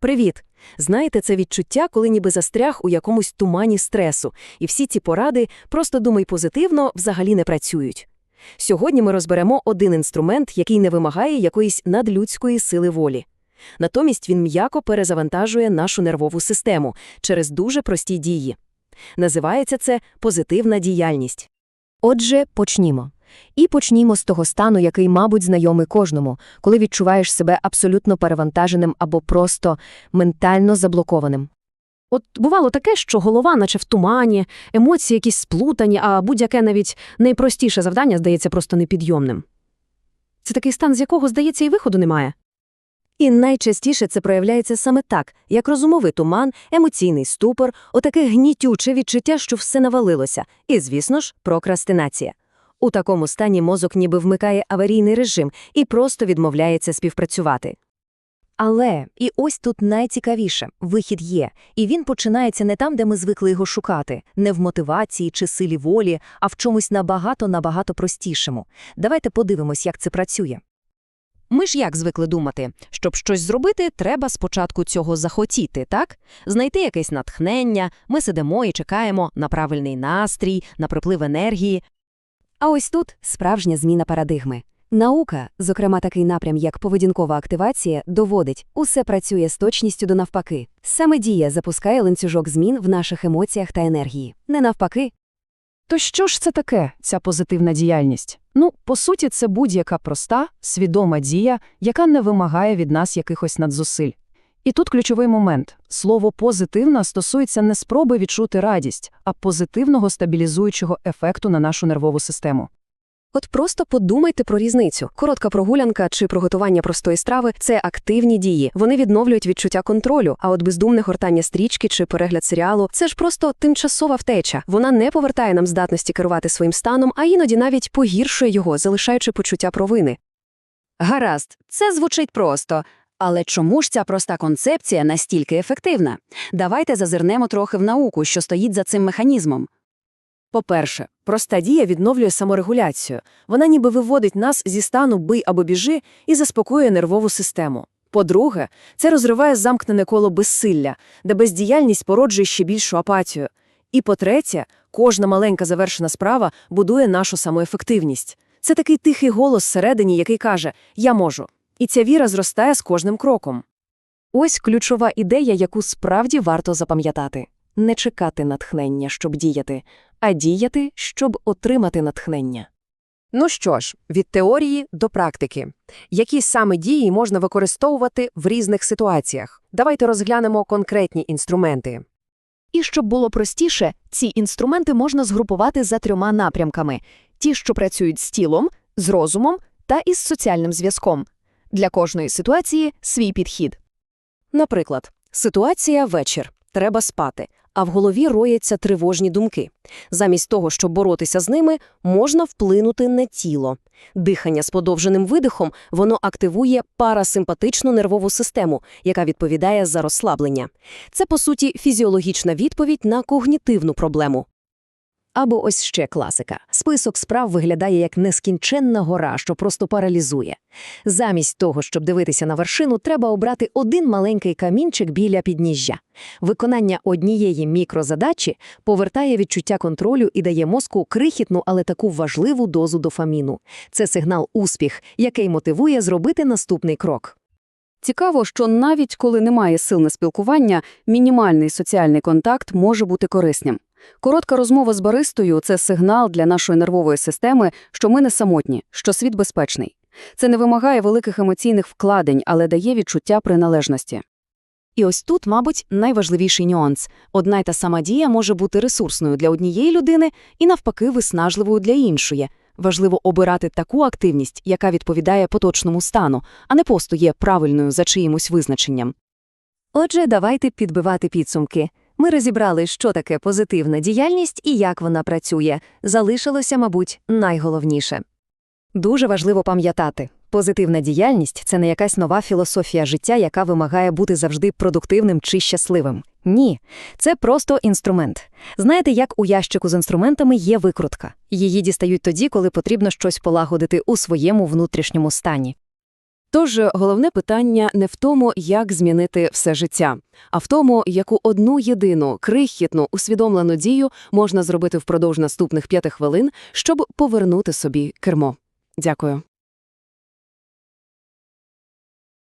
Привіт! Знаєте, це відчуття, коли ніби застряг у якомусь тумані стресу, і всі ці поради «просто думай позитивно» взагалі не працюють. Сьогодні ми розберемо один інструмент, який не вимагає якоїсь надлюдської сили волі. Натомість він м'яко перезавантажує нашу нервову систему через дуже прості дії. Називається це позитивна діяльність. Отже, почнімо. І почнімо з того стану, який, мабуть, знайомий кожному, коли відчуваєш себе абсолютно перевантаженим або просто ментально заблокованим. От бувало таке, що голова наче в тумані, емоції якісь сплутані, а будь-яке навіть найпростіше завдання здається просто непідйомним. Це такий стан, з якого, здається, і виходу немає. І найчастіше це проявляється саме так, як розумовий туман, емоційний ступор, отаке гнітюче відчуття, що все навалилося, і, звісно ж, прокрастинація. У такому стані мозок ніби вмикає аварійний режим і просто відмовляється співпрацювати. Але, і ось тут найцікавіше – вихід є, і він починається не там, де ми звикли його шукати, не в мотивації чи силі волі, а в чомусь набагато-набагато простішому. Давайте подивимось, як це працює. Ми ж як звикли думати, щоб щось зробити, треба спочатку цього захотіти, так? Знайти якесь натхнення, ми сидимо і чекаємо на правильний настрій, на приплив енергії. А ось тут справжня зміна парадигми. Наука, зокрема такий напрям, як поведінкова активація, доводить, усе працює з точністю до навпаки. Саме дія запускає ланцюжок змін в наших емоціях та енергії. Не навпаки. То що ж це таке, ця позитивна діяльність? Ну, по суті, це будь-яка проста, свідома дія, яка не вимагає від нас якихось надзусиль. І тут ключовий момент. Слово «позитивна» стосується не спроби відчути радість, а позитивного стабілізуючого ефекту на нашу нервову систему. От просто подумайте про різницю. Коротка прогулянка чи приготування простої страви – це активні дії. Вони відновлюють відчуття контролю, а от бездумне гортання стрічки чи перегляд серіалу – це ж просто тимчасова втеча. Вона не повертає нам здатності керувати своїм станом, а іноді навіть погіршує його, залишаючи почуття провини. Гаразд, це звучить просто. Але чому ж ця проста концепція настільки ефективна? Давайте зазирнемо трохи в науку, що стоїть за цим механізмом. По-перше, проста дія відновлює саморегуляцію. Вона ніби виводить нас зі стану «бий або біжи» і заспокоює нервову систему. По-друге, це розриває замкнене коло безсилля, де бездіяльність породжує ще більшу апатію. І по-третє, кожна маленька завершена справа будує нашу самоефективність. Це такий тихий голос всередині, який каже «я можу». І ця віра зростає з кожним кроком. Ось ключова ідея, яку справді варто запам'ятати. Не чекати натхнення, щоб діяти, а діяти, щоб отримати натхнення. Ну що ж, від теорії до практики. Які саме дії можна використовувати в різних ситуаціях? Давайте розглянемо конкретні інструменти. І щоб було простіше, ці інструменти можна згрупувати за трьома напрямками: ті, що працюють з тілом, з розумом та із соціальним зв'язком. Для кожної ситуації свій підхід. Наприклад, ситуація вечір. Треба спати, а в голові рояться тривожні думки. Замість того, щоб боротися з ними, можна вплинути на тіло. Дихання з подовженим видихом воно активує парасимпатичну нервову систему, яка відповідає за розслаблення. Це, по суті, фізіологічна відповідь на когнітивну проблему. Або ось ще класика. Список справ виглядає як нескінченна гора, що просто паралізує. Замість того, щоб дивитися на вершину, треба обрати один маленький камінчик біля підніжжя. Виконання однієї мікрозадачі повертає відчуття контролю і дає мозку крихітну, але таку важливу дозу дофаміну. Це сигнал успіх, який мотивує зробити наступний крок. Цікаво, що навіть коли немає сил на спілкування, мінімальний соціальний контакт може бути корисним. Коротка розмова з баристою – це сигнал для нашої нервової системи, що ми не самотні, що світ безпечний. Це не вимагає великих емоційних вкладень, але дає відчуття приналежності. І ось тут, мабуть, найважливіший нюанс. Одна й та сама дія може бути ресурсною для однієї людини і, навпаки, виснажливою для іншої. Важливо обирати таку активність, яка відповідає поточному стану, а не просто є правильною за чиїмось визначенням. Отже, давайте підбивати підсумки. Ми розібрали, що таке позитивна діяльність і як вона працює. Залишилося, мабуть, найголовніше. Дуже важливо пам'ятати. Позитивна діяльність – це не якась нова філософія життя, яка вимагає бути завжди продуктивним чи щасливим. Ні, це просто інструмент. Знаєте, як у ящику з інструментами є викрутка. Її дістають тоді, коли потрібно щось полагодити у своєму внутрішньому стані. Тож головне питання не в тому, як змінити все життя, а в тому, яку одну єдину, крихітну, усвідомлену дію можна зробити впродовж наступних п'яти хвилин, щоб повернути собі кермо. Дякую.